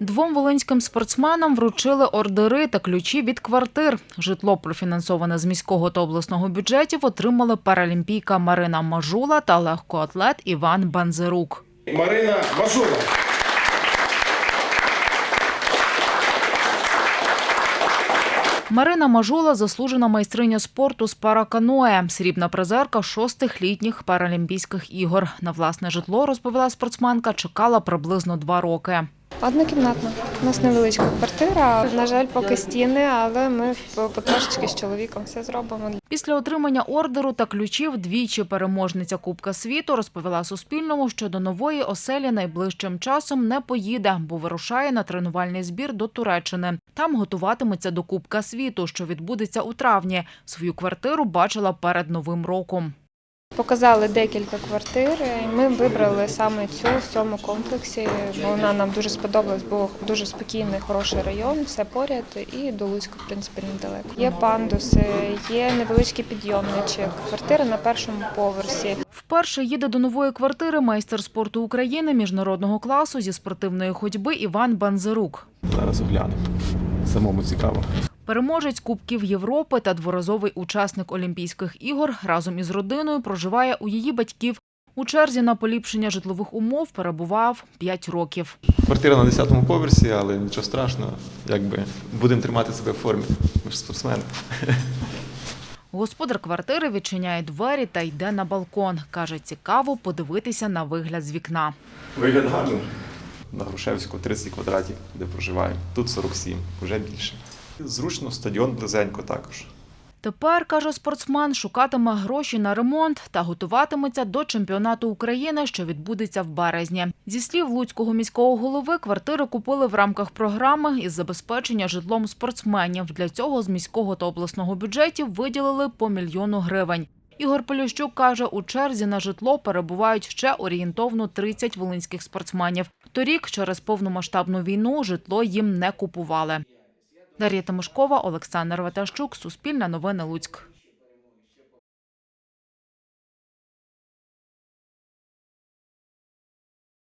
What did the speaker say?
Двом волинським спортсменам вручили ордери та ключі від квартир. Житло, профінансоване з міського та обласного бюджетів, отримали паралімпійка Марина Мажула та легкоатлет Іван Банзерук. Марина Мажула. Марина Мажула – заслужена майстриня спорту з параканоє, срібна призерка шостих літніх паралімпійських ігор. На власне житло, розповіла спортсменка, чекала приблизно два роки. Однокімнатна. У нас невеличка квартира. На жаль, поки стіни, але ми потрошечки з чоловіком все зробимо. Після отримання ордеру та ключів двічі переможниця Кубка світу розповіла Суспільному, що до нової оселі найближчим часом не поїде, бо вирушає на тренувальний збір до Туреччини. Там готуватиметься до Кубка світу, що відбудеться у травні. Свою квартиру бачила перед новим роком. Показали декілька квартир. і Ми вибрали саме цю в цьому комплексі. бо Вона нам дуже сподобалась, бо дуже спокійний, хороший район, все поряд і до Луцька, в принципі, недалеко. Є пандуси, є невеличкий підйомничок, квартира на першому поверсі. Вперше їде до нової квартири майстер спорту України міжнародного класу зі спортивної ходьби Іван Банзерук. Зараз оглянемо. Самому цікаво. Переможець Кубків Європи та дворазовий учасник Олімпійських ігор разом із родиною проживає у її батьків. У черзі на поліпшення житлових умов перебував 5 років. Квартира на 10-му поверсі, але нічого страшного. Якби будемо тримати себе в формі. Ми ж спортсмени. Господар квартири відчиняє двері та йде на балкон. Каже, цікаво подивитися на вигляд з вікна. Вигляд гарний. На Грушевську 30 квадратів, де проживаю. Тут 47, вже більше. Зручно, стадіон близенько також. Тепер, каже спортсмен, шукатиме гроші на ремонт та готуватиметься до чемпіонату України, що відбудеться в березні. Зі слів Луцького міського голови, квартири купили в рамках програми із забезпечення житлом спортсменів. Для цього з міського та обласного бюджетів виділили по мільйону гривень. Ігор Поліщук каже, у черзі на житло перебувають ще орієнтовно 30 волинських спортсменів. Торік через повномасштабну війну житло їм не купували. Дар'я Тимошкова, Олександр Ватащук, Суспільне новини Луцьк.